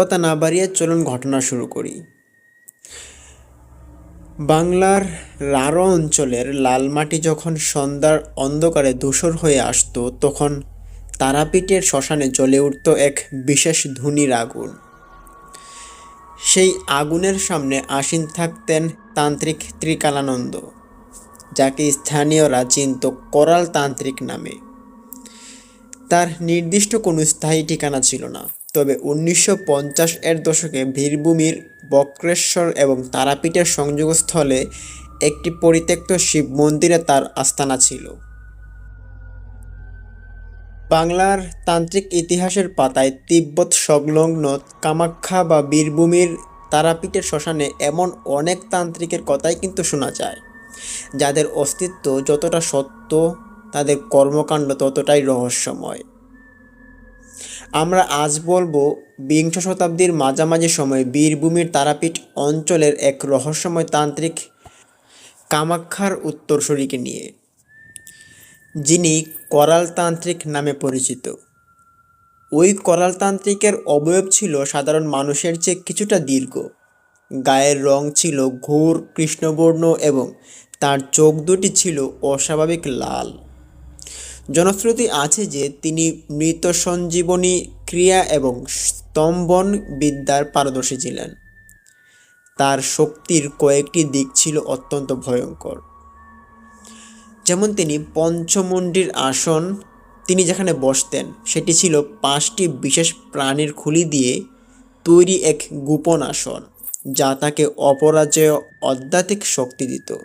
কথা না বাড়িয়ে চলুন ঘটনা শুরু করি। বাংলার রাঢ় অঞ্চলের লালমাটি যখন সন্ধ্যার অন্ধকারে ধূসর হয়ে আসতো, তখন তারাপীঠের শ্মশানে জ্বলে উঠত এক বিশেষ ধুনির আগুন সেই আগুনের সামনে আসীন থাকতেন তান্ত্রিক ত্রিকালানন্দ, যাকে স্থানীয়রা চিনত করাল তান্ত্রিক নামে। তার নির্দিষ্ট কোনো স্থায়ী ঠিকানা ছিল না। তবে উনিশশো পঞ্চাশ এর দশকে বীরভূমির বক্রেশ্বর এবং তারাপীঠের সংযোগস্থলে একটি পরিত্যক্ত শিব মন্দিরে তার আস্তানা ছিল। বাংলার তান্ত্রিক ইতিহাসের পাতায় তিব্বত সংলগ্ন কামাখ্যা বা বীরভূমির তারাপীঠের শ্মশানে এমন অনেক তান্ত্রিকের কথাই কিন্তু শোনা যায়, যাদের অস্তিত্ব যতটা সত্য, তাদের কর্মকাণ্ড ততটাই রহস্যময়। আমরা আজ বলব বিংশ শতাব্দীর মাঝামাঝি সময়ে বীরভূমির তারাপীঠ অঞ্চলের এক রহস্যময় তান্ত্রিক কামাখ্যার উত্তরসূরিকে নিয়ে, যিনি করালতান্ত্রিক নামে পরিচিত। ওই করালতান্ত্রিকের অবয়ব ছিল সাধারণ মানুষের চেয়ে কিছুটা দীর্ঘ। গায়ের রং ছিল ঘোর কৃষ্ণবর্ণ এবং তার চোখ দুটি ছিল অস্বাভাবিক লাল। জনশ্রুতি আছে যে তিনি মৃত সঞ্জীবনী ক্রিয়া এবং স্তম্ভন বিদ্যার পারদর্শী ছিলেন। তার শক্তির কয়েকটি দিক ছিল অত্যন্ত ভয়ঙ্কর। যেমন তিনি পঞ্চমুণ্ডির আসন, তিনি যেখানে বসতেন, সেটি ছিল পাঁচটি বিশেষ প্রাণীর খুলি দিয়ে তৈরি এক গোপন আসন, যা তাকে অপরাজয় আধ্যাত্মিক শক্তি দিত।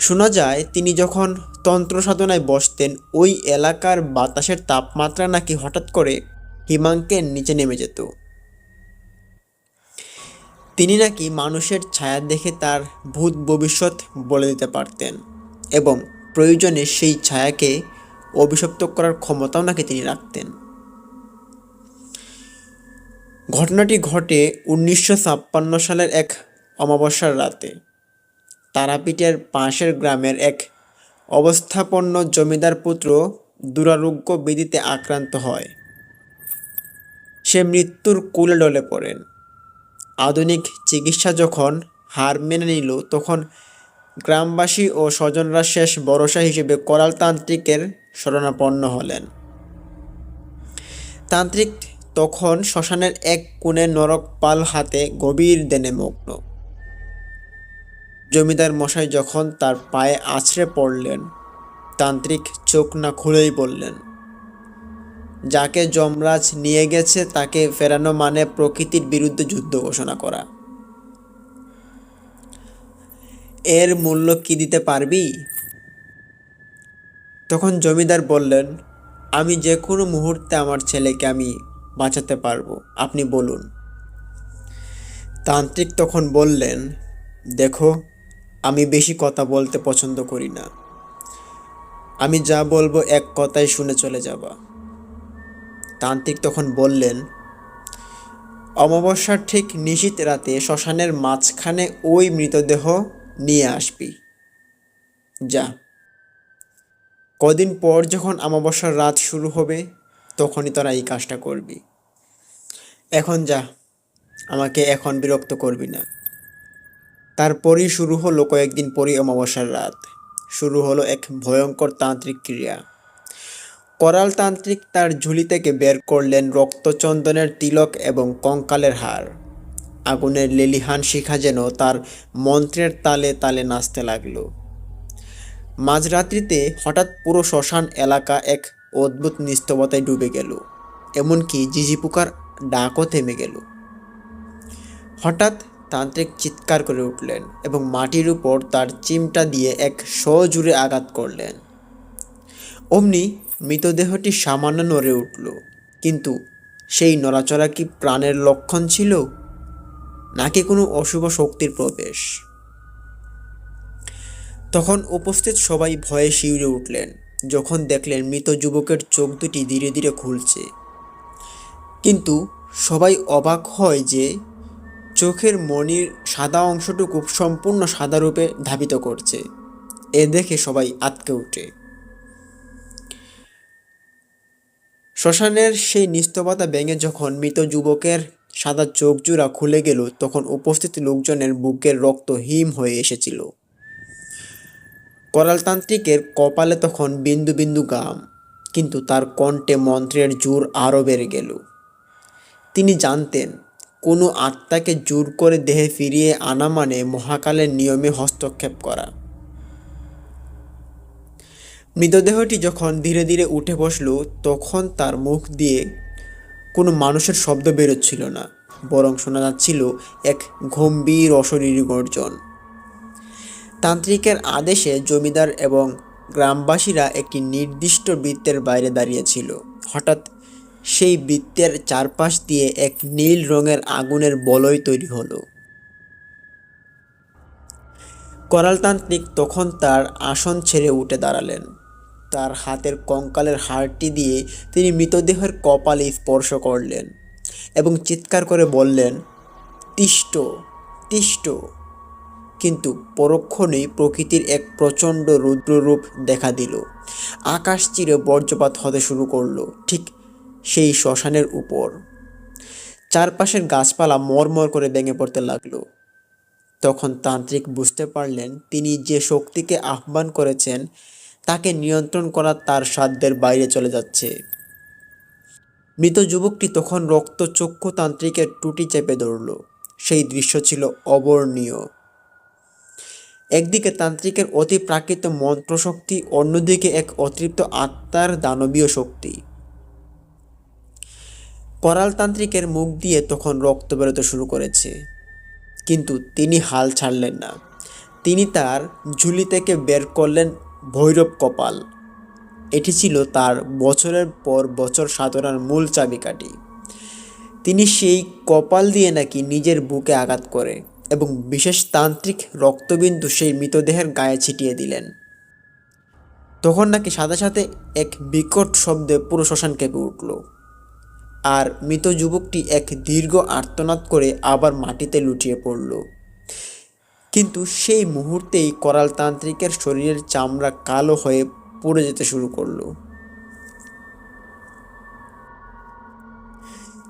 শোনা যায়, তিনি যখন তন্ত্র সাধনায় বসতেন, ওই এলাকার বাতাসের তাপমাত্রা নাকি হঠাৎ করে হিমাঙ্কের নিচে নেমে যেত। তিনি নাকি মানুষের ছায়া দেখে তার ভূত ভবিষ্যৎ বলে দিতে পারতেন এবং প্রয়োজনে সেই ছায়াকে অভিশপ্ত করার ক্ষমতাও নাকি তিনি রাখতেন। ঘটনাটি ঘটে উনিশশো ছাপ্পান্ন সালের এক অমাবস্যার রাতে। তারাপীঠের পাশের গ্রামের এক অবস্থাপন্ন জমিদার পুত্র দুরারোগ্য বিধিতে আক্রান্ত হয়। সে মৃত্যুর কুলে ডলে পড়েন। আধুনিক চিকিৎসা যখন হার মেনে নিল, তখন গ্রামবাসী ও স্বজনরা শেষ ভরসা হিসেবে করাল তান্ত্রিকের শরণাপন্ন হলেন। তান্ত্রিক তখন শ্মশানের এক কোণে নরক পাল হাতে গভীর দেনে মগ্ন জমিদার মশাই যখন তার পায়ে আছড়ে পড়লেন, তান্ত্রিক চোখ না খুলেই বললেন, যাকে যমরাজ নিয়ে গেছে তাকে ফেরানো মানে প্রকৃতির বিরুদ্ধে যুদ্ধ ঘোষণা করা। এর মূল্য কি দিতে পারবি? তখন জমিদার বললেন, আমি যে কোনো মুহূর্তে আমার ছেলেকে আমি বাঁচাতে পারব, আপনি বলুন। তান্ত্রিক তখন বললেন, দেখো আমি বেশি কথা বলতে পছন্দ করি না। আমি যা বলব এক কথায় শুনে চলে যাবা। তান্ত্রিক তখন বললেন, অমাবস্যার ঠিক নিশীত রাতে শ্মশানের মাঝখানে ওই মৃতদেহ নিয়ে আসবি। যা। কদিন পর যখন অমাবস্যার রাত শুরু হবে, তখনই তোরা এই কাজটা করবি। এখন যা, আমাকে এখন বিরক্ত করবি না। তারপরই শুরু হলো কয়েকদিন পরই অমাবস্যার রাত। শুরু হলো এক ভয়ঙ্কর তান্ত্রিক ক্রিয়া। করাল তান্ত্রিক তার ঝুলি থেকে বের করলেন রক্তচন্দনের তিলক এবং কঙ্কালের হার আগুনের লেলিহান শিখা যেন তার মন্ত্রের তালে তালে নাচতে লাগল। মাঝরাত্রিতে হঠাৎ পুরো শ্মশান এলাকা এক অদ্ভুত নিস্তবতায় ডুবে গেল, এমনকি ঝিঝি পোকার ডাকও থেমে গেল। হঠাৎ তান্ত্রিক চিৎকার করে উঠলেন এবং মাটির উপর তার চিমটা দিয়ে এক সজুড়ে আঘাত করলেন। অমনি মৃতদেহটি সামান্য নড়ে উঠল, কিন্তু সেই নড়াচড়া কি প্রাণের লক্ষণ ছিল, নাকি কোনো অশুভ শক্তির প্রবেশ? তখন উপস্থিত সবাই ভয়ে শিউরে উঠলেন, যখন দেখলেন মৃত যুবকের চোখ দুটি ধীরে ধীরে খুলছে। কিন্তু সবাই অবাক হয় যে চোখের মনির সাদা অংশটুকু সম্পূর্ণ সাদা রূপে ধাবিত করছে। এ দেখে সবাই আতকে ওঠে শ্মশানের সেই নিস্তবতা ভেঙে যখন মৃত যুবকের সাদা চোখ জোড়া খুলে গেল, তখন উপস্থিত লোকজনের বুকের রক্ত হিম হয়ে এসেছিল। করালতান্ত্রিকের কপালে তখন বিন্দু বিন্দু গাম, কিন্তু তার কণ্ঠে মন্ত্রের জোর আরও বেড়ে গেল। তিনি জানতেন কোনো আত্মাকে জোর করে দেহে ফিরিয়ে আনা মানে মহাকালের নিয়মে হস্তক্ষেপ করা। মৃতদেহটি যখন ধীরে ধীরে উঠে বসল, তখন তার মুখ দিয়ে কোনো মানুষের শব্দ বেরোচ্ছিল না, বরং শোনা যাচ্ছিল এক গম্ভীর অশরীরী গর্জন তান্ত্রিকের আদেশে জমিদার এবং গ্রামবাসীরা একটি নির্দিষ্ট বৃত্তের বাইরে দাঁড়িয়েছিল হঠাৎ সেই বৃত্তের চারপাশ দিয়ে এক নীল রঙের আগুনের বলয় তৈরি হলো। করালতান্ত্রিক তখন তার আসন ছেড়ে উঠে দাঁড়ালেন। তার হাতের কঙ্কালের হাড়টি দিয়ে তিনি মৃতদেহের কপালে স্পর্শ করলেন এবং চিৎকার করে বললেন, তিষ্ট তিষ্ট। কিন্তু পরক্ষণেই প্রকৃতির এক প্রচণ্ড রুদ্ররূপ দেখা দিল। আকাশ চিরে বজ্রপাত হতে শুরু করল। ঠিক সেই শ্মশানের উপর। চারপাশের গাছপালা মরমর করে ভেঙে পড়তে লাগল। তখন তান্ত্রিক বুঝতে পারলেন, তিনি যে শক্তিকে আহ্বান করেছেন, তাকে নিয়ন্ত্রণ করা তার সাধ্যের বাইরে চলে যাচ্ছে। মৃত যুবকটি তখন রক্তচক্ষু তান্ত্রিকের টুটি চেপে ধরল। সেই দৃশ্য ছিল অবর্ণীয়। একদিকে তান্ত্রিকের অতি প্রাকৃত মন্ত্রশক্তি, অন্যদিকে এক অতৃপ্ত আত্মার দানবীয় শক্তি। করালতান্ত্রিকের মুখ দিয়ে তখন রক্ত বেরোতে শুরু করেছে। কিন্তু তিনি হাল ছাড়লেন না। তিনি তার ঝুলি থেকে বের করলেন ভৈরব কপাল। এটি ছিল তার বছরের পর বছর সাধনার মূল চাবিকাঠি। তিনি সেই কপাল দিয়ে নাকি নিজের বুকে আঘাত করে এবং বিশেষ তান্ত্রিক রক্তবিন্দু সেই মৃতদেহের গায়ে ছিটিয়ে দিলেন। তখন নাকি সাথে সাথে এক বিকট শব্দে পুরো শ্মশান কেঁপে উঠল। আর মৃত যুবকটি এক দীর্ঘ আর্তনাদ করে আবার মাটিতে লুটিয়ে পড়ল। কিন্তু সেই মুহূর্তেই করাল তান্ত্রিকের শরীরের চামড়া কালো হয়ে পড়ে যেতে শুরু করল।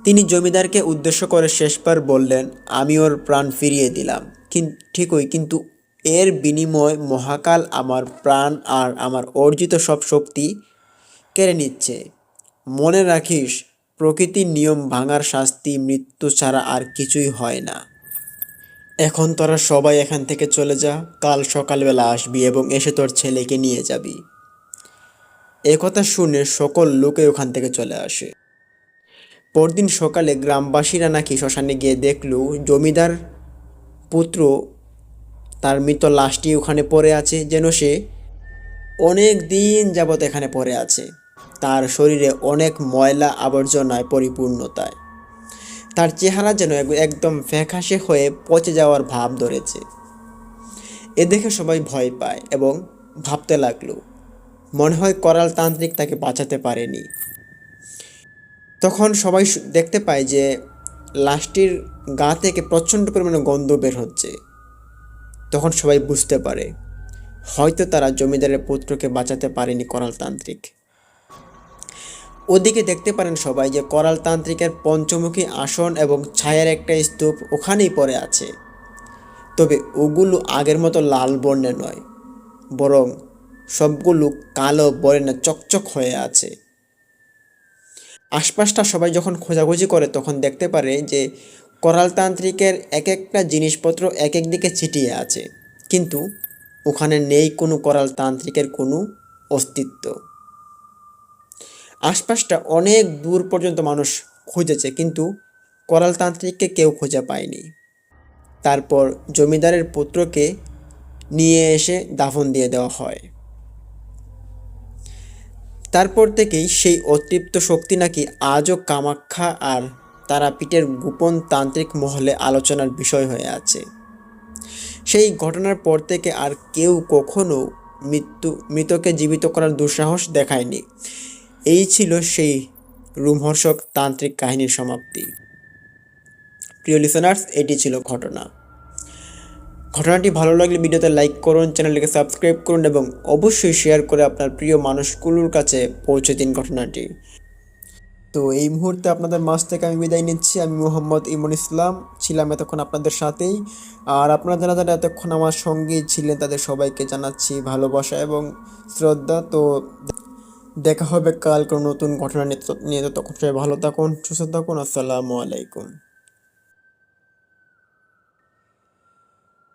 তিনি জমিদারকে উদ্দেশ্য করে শেষবার বললেন, আমি ওর প্রাণ ফিরিয়ে দিলাম। ঠিকই, কিন্তু এর বিনিময় মহাকাল আমার প্রাণ আর আমার অর্জিত সব শক্তি কেড়ে নিচ্ছে। মনে রাখিস প্রকৃতির নিয়ম ভাঙার শাস্তি, মৃত্যু ছাড়া আর কিছুই হয় না। এখন তোরা সবাই এখান থেকে চলে যা, কাল সকালবেলা আসবি এবং এসে তোর ছেলেকে নিয়ে যাবি। একথা শুনে সকল লোকে ওখান থেকে চলে আসে। পরদিন সকালে গ্রামবাসীরা নাকি শ্মশানে গিয়ে দেখল, জমিদার পুত্র তার মৃত লাশটি ওখানে পড়ে আছে, যেন সে অনেক দিন যাবৎ এখানে পড়ে আছে। তার শরীরে অনেক ময়লা আবর্জনায় পরিপূর্ণতায়। তার চেহারা যেন একদম ফ্যাকাশে হয়ে পচে যাওয়ার ভাব ধরেছে। এ দেখে সবাই ভয় পায় এবং ভাবতে লাগল, মনে হয় করাল তান্ত্রিক তাকে বাঁচাতে পারেনি। তখন সবাই দেখতে পায় যে লাশটির গা থেকে প্রচণ্ড পরিমাণে গন্ধ বের হচ্ছে। তখন সবাই বুঝতে পারে, হয়তো তারা জমিদারের পুত্রকে বাঁচাতে পারেনি করালতান্ত্রিক ওদিকে দেখতে পারেন সবাই যে করাল তান্ত্রিকের পঞ্চমুখী আসন এবং ছায়ার একটা স্তূপ ওখানেই পড়ে আছে। তবে ওগুলো আগের মতো লাল বর্ণের নয়, বরং সবগুলো কালো বর্ণে চকচক হয়ে আছে। আশপাশটা সবাই যখন খোঁজাখুঁজি করে তখন দেখতে পারে যে করালতান্ত্রিকের এক একটা জিনিসপত্র এক এক দিকে ছিটিয়ে আছে, কিন্তু ওখানে নেই কোনো করালতান্ত্রিকের কোনো অস্তিত্ব। আশপাশটা অনেক দূর পর্যন্ত মানুষ খুঁজেছে, কিন্তু করালতান্ত্রিককে কেউ খুঁজে পায়নি। তারপর জমিদারের পুত্রকে নিয়ে এসে দাফন দিয়ে দেওয়া হয়। তারপর থেকেই সেই অতৃপ্ত শক্তি নাকি আজও কামাখ্যা আর তারাপীঠের গোপন তান্ত্রিক মহলে আলোচনার বিষয় হয়ে আছে। সেই ঘটনার পর থেকে আর কেউ কখনো মৃত্যু, মৃতকে জীবিত করার দুঃসাহস দেখায়নি। এই ছিল সেই রুমহর্ষক তান্ত্রিক কাহিনীর সমাপ্তি। প্রিয় লিসনার্স এটি ছিল ঘটনা। ঘটনাটি ভালো লাগলে ভিডিওতে লাইক করুন, চ্যানেলটিকে সাবস্ক্রাইব করুন এবং অবশ্যই শেয়ার করে আপনার প্রিয় মানুষগুলোর কাছে পৌঁছে দিন ঘটনাটি। তো এই মুহূর্তে আপনাদের মাঝ থেকে আমি বিদায় নিচ্ছি। আমি মোহাম্মদ ইমন ইসলাম, ছিলাম এতক্ষণ আপনাদের সাথেই। আর আপনারা যারা যারা এতক্ষণ আমার সঙ্গে ছিলেন, তাদের সবাইকে জানাচ্ছি ভালোবাসা এবং শ্রদ্ধা। তো দেখা হবে কাল কোনো নতুন ঘটনা নিয়ে তো তখন সবাই ভালো থাকুন, সুস্থ থাকুন, আসসালামু আলাইকুম।